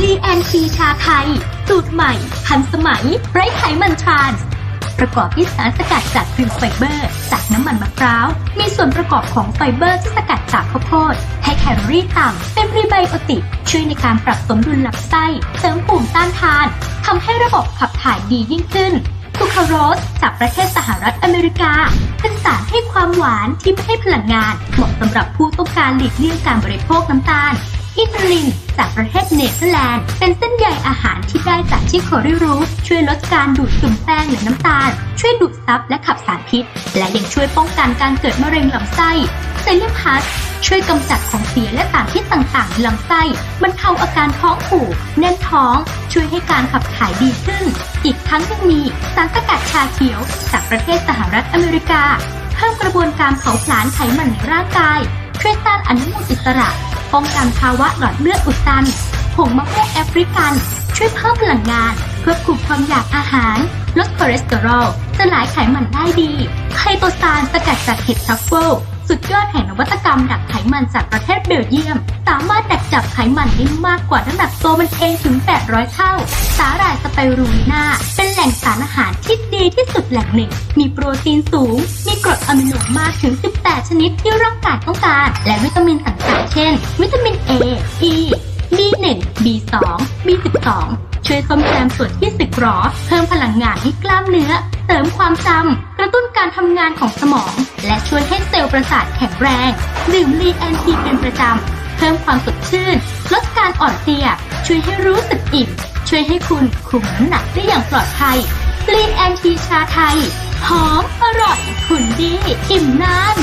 ลีแอนทีชาไทย สูตรใหม่ ทันสมัย ไร้ไขมันทรานส์ประกอบด้วยสารสกัดจากกรีนไฟเบอร์ จากน้ำมันมะพร้าว มีส่วนประกอบของไฟเบอร์ที่สกัดจากข้าวโพด ให้แคลอรี่ต่ำ เป็นพรีไบโอติก ช่วยในการปรับสมดุลลำไส้ เสริมภูมิต้านทาน ทำให้ระบบขับถ่ายดียิ่งขึ้นซูคราโรสจากประเทศสหรัฐอเมริกา เป็นสารให้ความหวานที่ไม่ให้พลังงาน เหมาะสำหรับผู้ต้องการหลีกเลี่ยงการบริโภคน้ำตาล อิตาลินจากประเทศเนเธอร์แลนด์ เป็นเส้นใยอาหารที่ได้จากชิโคริรูทช่วยลดการดูดซึมแป้งและน้ำตาล ช่วยดูดซับและขับสารพิษ และยังช่วยป้องกันการเกิดมะเร็งลำไส้เซเลียมพัสช่วยกำจัดของเสียและสารพิษต่างๆในลำไส้บรรเทาอาการท้องผูกแน่นท้อง ช่วยให้การขับถ่ายดีขึ้น อีกทั้งยังมีสารสกัดชาเขียว จากประเทศสหรัฐอเมริกา เพิ่มกระบวนการเผาผลาญไขมันในร่างกาย ช่วยต้านอนุมูลอิสระ ป้องกันภาวะหลอดเลือดอุดตัน ผงมะม่วงแอฟริกัน ช่วยเพิ่มพลังงานเพื่อคุมความอยากอาหาร ลดคอเลสเตอรอลสลายไขมันได้ดีไคโตซานสกัดจากเห็ดทัฟเฟิลสุดยอดแห่งนวัตกรรมดักไขมันจากประเทศเบลเยียม สามารถดักจับไขมันได้มากกว่าน้ำหนักตัวมันเองถึง 800 เท่า สาหร่ายสไปรูน่าเป็นแหล่งสารอาหารที่ดีที่สุดแหล่งหนึ่ง มีโปรตีนสูง มีกรดอะมิโนมากถึง 18 ชนิดที่ร่างกายต้องการ และวิตามินต่างๆ น วิตามิน A E B1 B2 B12 ช่วยซ่อมแซมส่วนที่สึกหรอ เพิ่มพลังงานให้กล้ามเนื้อ เสริมความจำ กระตุ้นการทำงานของสมอง และช่วยให้เซลล์ประสาทแข็งแรง ดื่มลีแอนทีเป็นประจำ เพิ่มความสดชื่น ลดการอ่อนเพลีย ช่วยให้รู้สึกอิ่ม ช่วยให้คุณคุมน้ำหนักได้อย่างปลอดภัยลีแอนทีชาไทย หอม อร่อยคุณดี อิ่มนาน